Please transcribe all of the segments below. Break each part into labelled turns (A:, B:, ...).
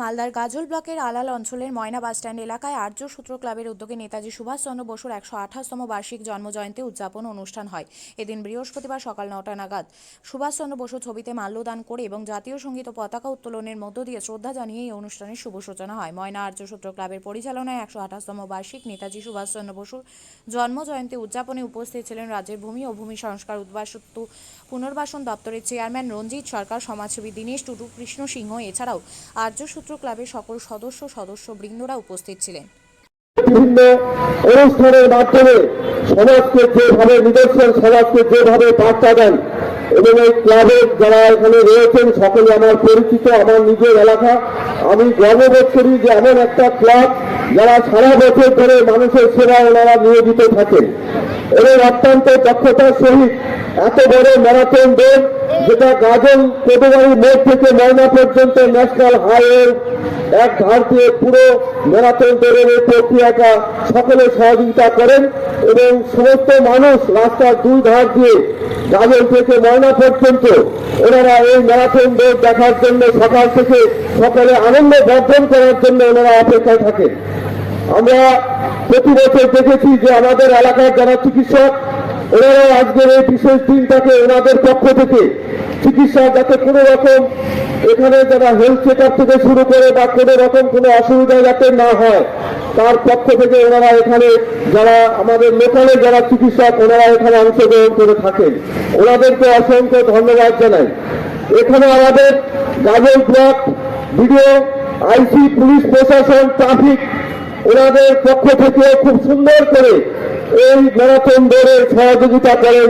A: মালদার গাজল ব্লকের আলাল অঞ্চলের ময়না বাসস্ট্যান্ড এলাকায় আর্য সূত্র ক্লাবের উদ্যোগে নেতাজি সুভাষচন্দ্র বসুর একশো আঠাশতম বার্ষিক জন্মজয়ন্তী উদযাপন অনুষ্ঠান হয়। এদিন বৃহস্পতিবার সকাল নটা নাগাদ সুভাষচন্দ্র বসু ছবিতে মাল্যদান করে এবং জাতীয় সংগীত ও পতাকা উত্তোলনের মধ্য দিয়ে শ্রদ্ধা জানিয়ে এই অনুষ্ঠানের শুভ সূচনা হয়। ময়না আর্য সূত্র ক্লাবের পরিচালনায় একশো আঠাশতম বার্ষিক নেতাজি সুভাষচন্দ্র বসুর জন্মজয়ন্তী উদযাপনে উপস্থিত ছিলেন রাজ্যের ভূমি ও ভূমি সংস্কার উদ্বাসত্ব পুনর্বাসন দপ্তরের চেয়ারম্যান রঞ্জিত সরকার, সমাজসেবী দীনেশ টুডু কৃষ্ণ সিংহ। এছাড়াও আর্য ক্লাবের সকল সদস্য সদস্য বৃন্দরা উপস্থিত ছিলেন।
B: বিভিন্ন অনুষ্ঠানের মাধ্যমে সমাজকে যেভাবে নিদর্শন, সমাজকে যেভাবে বার্তা দেন এবং এই ক্লাবের যারা এখানে রয়েছেন, সকলে আমার পরিচিত, আমার নিজের এলাকা। আমি গর্ববোধ করি যে এমন একটা ক্লাব যারা সারা বছর ধরে মানুষের সেবায় ওনারা নিয়োজিত থাকেন। এবং অত্যন্ত দক্ষতার সহিত এত বড় ম্যারাথন দৌড় যেটা গাজল কোটোবাড়ি মোড় থেকে ময়না পর্যন্ত ন্যাশনাল হাইওয়ে, এক ধার দিয়ে পুরো ম্যারাথন দৌড়ের এই প্রক্রিয়াটা সকলে সহযোগিতা করেন এবং সমস্ত মানুষ রাস্তার দুই ধার দিয়ে গাজল থেকে ময়না পর্যন্ত ওনারা এই ম্যারাথন দৌড় দেখার জন্য সকাল থেকে সকালে আনন্দ বর্ধন করার জন্য ওনারা অপেক্ষায় থাকেন। আমরা প্রতি বছর দেখেছি যে আমাদের এলাকার যারা চিকিৎসক, ওনারাও আজকের এই বিশেষ দিনটাকে ওনাদের পক্ষ থেকে চিকিৎসা যাতে কোনো রকম এখানে যারা হেলথ চেক থেকে শুরু করে বা কোনো রকম কোনো অসুবিধা যাতে না হয়, তার পক্ষ থেকে ওনারা এখানে যারা আমাদের লোকালে যারা চিকিৎসক, ওনারা এখানে অংশগ্রহণ করে থাকেন। ওনাদেরকে অসংখ্য ধন্যবাদ জানাই। এখানে আমাদের Gajol block BDO IC, police প্রশাসন, ট্রাফিক ওনাদের পক্ষ থেকে খুব সুন্দর করে এই ম্যারাথন দৌড়ের সহযোগিতা করেন।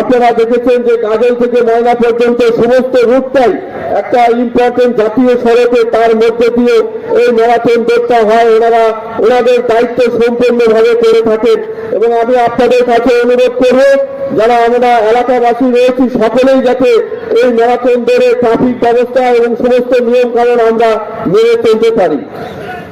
B: আপনারা দেখেছেন যে গাজল থেকে ময়না পর্যন্ত সমস্ত রুটটাই একটা ইম্পর্টেন্ট জাতীয় সড়কে তার মধ্যে দিয়ে এই ম্যারাথন দৌড়টা হয়। ওনারা ওনাদের দায়িত্ব সম্পূর্ণভাবে করে থাকেন। এবং আমি আপনাদের কাছে অনুরোধ করব, যারা আমরা এলাকাবাসী রয়েছি, সকলেই যাতে এই ম্যারাথন দৌড়ে ট্রাফিক ব্যবস্থা এবং সমস্ত নিয়ম আমরা মেনে চলতে পারি।